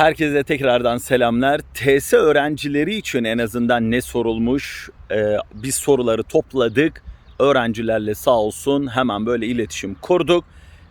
Herkese tekrardan selamlar. TS öğrencileri için en azından ne sorulmuş? Ee, biz soruları topladık. Öğrencilerle sağ olsun hemen böyle iletişim kurduk.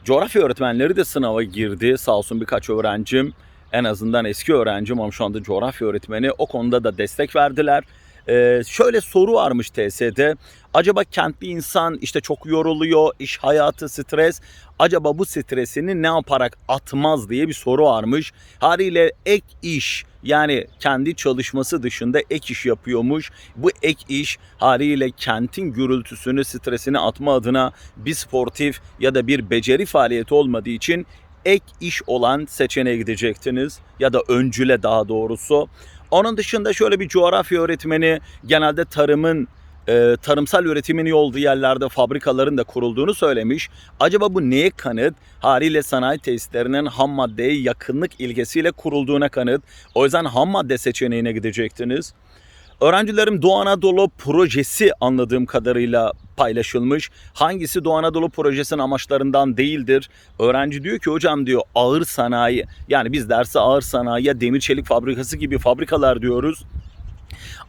Coğrafya öğretmenleri de sınava girdi. Sağ olsun birkaç öğrencim en azından eski öğrencim ama şu anda coğrafya öğretmeni o konuda da destek verdiler. Ee, şöyle soru varmış TS'de. Acaba kentli insan işte çok yoruluyor, iş hayatı, stres. Acaba bu stresini ne yaparak atmaz diye bir soru varmış. Haliyle ek iş yani kendi çalışması dışında ek iş yapıyormuş. Bu ek iş haliyle kentin gürültüsünü, stresini atma adına bir sportif ya da bir beceri faaliyeti olmadığı için ek iş olan seçeneğe gidecektiniz ya da öncüle daha doğrusu. Onun dışında şöyle bir coğrafya öğretmeni genelde tarımın e, tarımsal üretimin olduğu yerlerde fabrikaların da kurulduğunu söylemiş. Acaba bu neye kanıt? Haliyle sanayi tesislerinin ham maddeye yakınlık ilkesiyle kurulduğuna kanıt. O yüzden ham madde seçeneğine gidecektiniz. Öğrencilerim Doğu Anadolu projesi anladığım kadarıyla paylaşılmış. Hangisi Doğu Anadolu projesinin amaçlarından değildir? Öğrenci diyor ki hocam diyor ağır sanayi yani biz derse ağır sanayi ya demir çelik fabrikası gibi fabrikalar diyoruz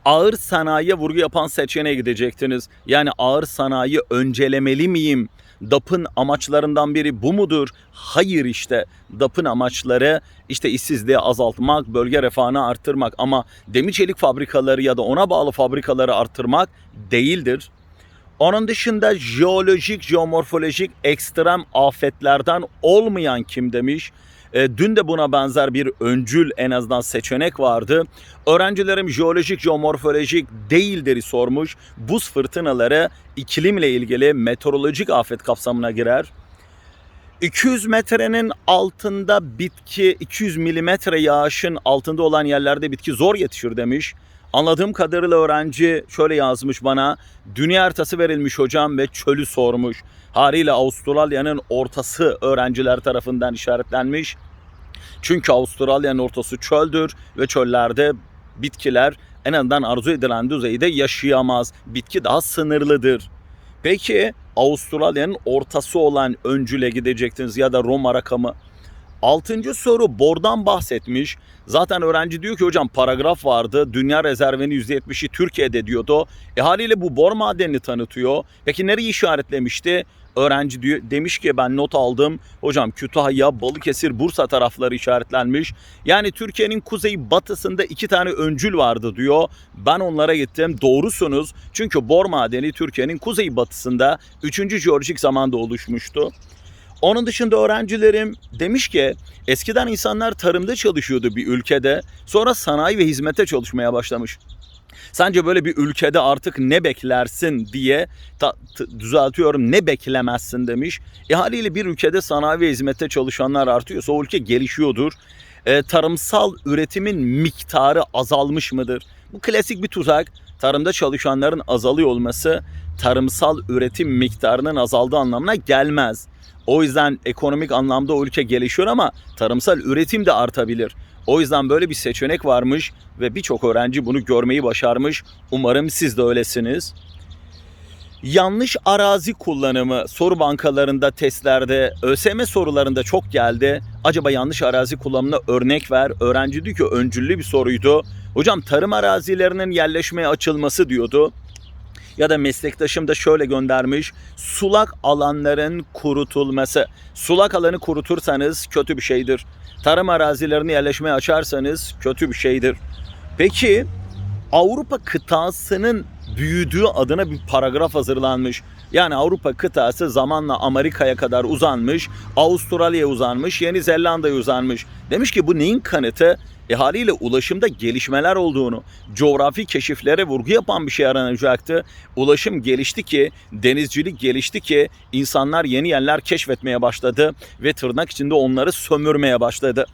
ağır sanayiye vurgu yapan seçeneğe gidecektiniz. Yani ağır sanayi öncelemeli miyim? DAP'ın amaçlarından biri bu mudur? Hayır işte. DAP'ın amaçları işte işsizliği azaltmak, bölge refahını arttırmak ama demir çelik fabrikaları ya da ona bağlı fabrikaları arttırmak değildir. Onun dışında jeolojik, jeomorfolojik ekstrem afetlerden olmayan kim demiş? E, dün de buna benzer bir öncül en azından seçenek vardı. Öğrencilerim jeolojik, jeomorfolojik değildir sormuş. Buz fırtınaları iklimle ilgili meteorolojik afet kapsamına girer. 200 metrenin altında bitki, 200 milimetre yağışın altında olan yerlerde bitki zor yetişir demiş. Anladığım kadarıyla öğrenci şöyle yazmış bana. Dünya haritası verilmiş hocam ve çölü sormuş. Haliyle Avustralya'nın ortası öğrenciler tarafından işaretlenmiş. Çünkü Avustralya'nın ortası çöldür ve çöllerde bitkiler en azından arzu edilen düzeyde yaşayamaz. Bitki daha sınırlıdır. Peki Avustralya'nın ortası olan öncüle gidecektiniz ya da Roma rakamı Altıncı soru bordan bahsetmiş. Zaten öğrenci diyor ki hocam paragraf vardı. Dünya rezervinin %70'i Türkiye'de diyordu. E haliyle bu bor madenini tanıtıyor. Peki nereyi işaretlemişti? Öğrenci diyor, demiş ki ben not aldım. Hocam Kütahya, Balıkesir, Bursa tarafları işaretlenmiş. Yani Türkiye'nin kuzey batısında iki tane öncül vardı diyor. Ben onlara gittim. Doğrusunuz. Çünkü bor madeni Türkiye'nin kuzey batısında 3. jeolojik zamanda oluşmuştu. Onun dışında öğrencilerim demiş ki eskiden insanlar tarımda çalışıyordu bir ülkede. Sonra sanayi ve hizmete çalışmaya başlamış. Sence böyle bir ülkede artık ne beklersin diye ta, t- düzeltiyorum ne beklemezsin demiş. E haliyle bir ülkede sanayi ve hizmette çalışanlar artıyorsa o ülke gelişiyordur. E, tarımsal üretimin miktarı azalmış mıdır? Bu klasik bir tuzak. Tarımda çalışanların azalıyor olması tarımsal üretim miktarının azaldığı anlamına gelmez. O yüzden ekonomik anlamda o ülke gelişiyor ama tarımsal üretim de artabilir. O yüzden böyle bir seçenek varmış ve birçok öğrenci bunu görmeyi başarmış. Umarım siz de öylesiniz. Yanlış arazi kullanımı soru bankalarında, testlerde, ÖSYM sorularında çok geldi. Acaba yanlış arazi kullanımına örnek ver. Öğrenci diyor ki öncüllü bir soruydu. Hocam tarım arazilerinin yerleşmeye açılması diyordu ya da meslektaşım da şöyle göndermiş. Sulak alanların kurutulması. Sulak alanı kurutursanız kötü bir şeydir. Tarım arazilerini yerleşmeye açarsanız kötü bir şeydir. Peki Avrupa kıtasının büyüdüğü adına bir paragraf hazırlanmış. Yani Avrupa kıtası zamanla Amerika'ya kadar uzanmış, Avustralya'ya uzanmış, Yeni Zelanda'ya uzanmış. Demiş ki bu neyin kanıtı? E haliyle ulaşımda gelişmeler olduğunu, coğrafi keşiflere vurgu yapan bir şey aranacaktı. Ulaşım gelişti ki, denizcilik gelişti ki insanlar yeni yerler keşfetmeye başladı ve tırnak içinde onları sömürmeye başladı.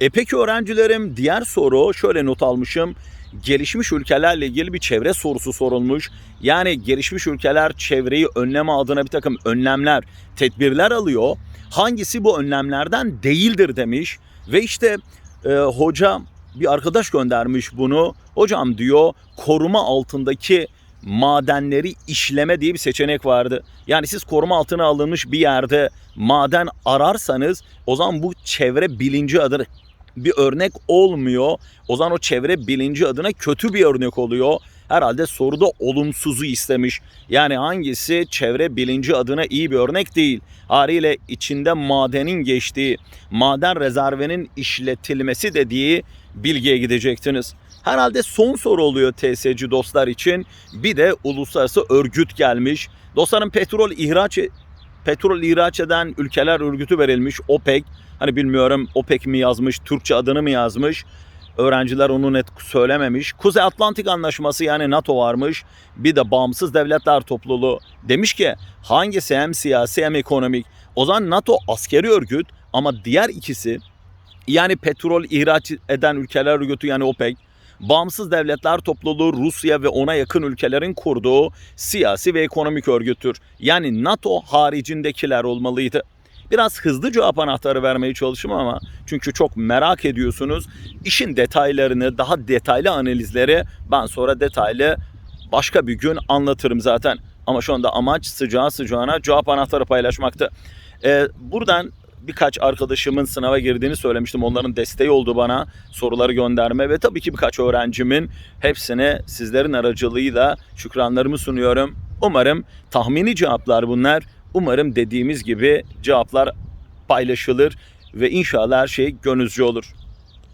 E peki öğrencilerim diğer soru şöyle not almışım. Gelişmiş ülkelerle ilgili bir çevre sorusu sorulmuş. Yani gelişmiş ülkeler çevreyi önleme adına bir takım önlemler, tedbirler alıyor. Hangisi bu önlemlerden değildir demiş. Ve işte e, hoca bir arkadaş göndermiş bunu. Hocam diyor koruma altındaki madenleri işleme diye bir seçenek vardı. Yani siz koruma altına alınmış bir yerde maden ararsanız o zaman bu çevre bilinci adı bir örnek olmuyor. O zaman o çevre bilinci adına kötü bir örnek oluyor. Herhalde soruda olumsuzu istemiş. Yani hangisi çevre bilinci adına iyi bir örnek değil. Haliyle içinde madenin geçtiği, maden rezervinin işletilmesi dediği bilgiye gidecektiniz. Herhalde son soru oluyor TSC dostlar için. Bir de uluslararası örgüt gelmiş. Dostlarım petrol ihraç petrol ihraç eden ülkeler örgütü verilmiş OPEC. Hani bilmiyorum OPEC mi yazmış, Türkçe adını mı yazmış? Öğrenciler onu net söylememiş. Kuzey Atlantik Anlaşması yani NATO varmış. Bir de Bağımsız Devletler Topluluğu. Demiş ki hangisi hem siyasi hem ekonomik. O zaman NATO askeri örgüt ama diğer ikisi yani petrol ihraç eden ülkeler örgütü yani OPEC, Bağımsız Devletler Topluluğu Rusya ve ona yakın ülkelerin kurduğu siyasi ve ekonomik örgüttür. Yani NATO haricindekiler olmalıydı. Biraz hızlı cevap anahtarı vermeye çalıştım ama çünkü çok merak ediyorsunuz. İşin detaylarını, daha detaylı analizleri ben sonra detaylı başka bir gün anlatırım zaten. Ama şu anda amaç sıcağı sıcağına cevap anahtarı paylaşmaktı. Ee, buradan birkaç arkadaşımın sınava girdiğini söylemiştim. Onların desteği oldu bana soruları gönderme ve tabii ki birkaç öğrencimin hepsine sizlerin aracılığıyla şükranlarımı sunuyorum. Umarım tahmini cevaplar bunlar. Umarım dediğimiz gibi cevaplar paylaşılır ve inşallah her şey gönülcü olur.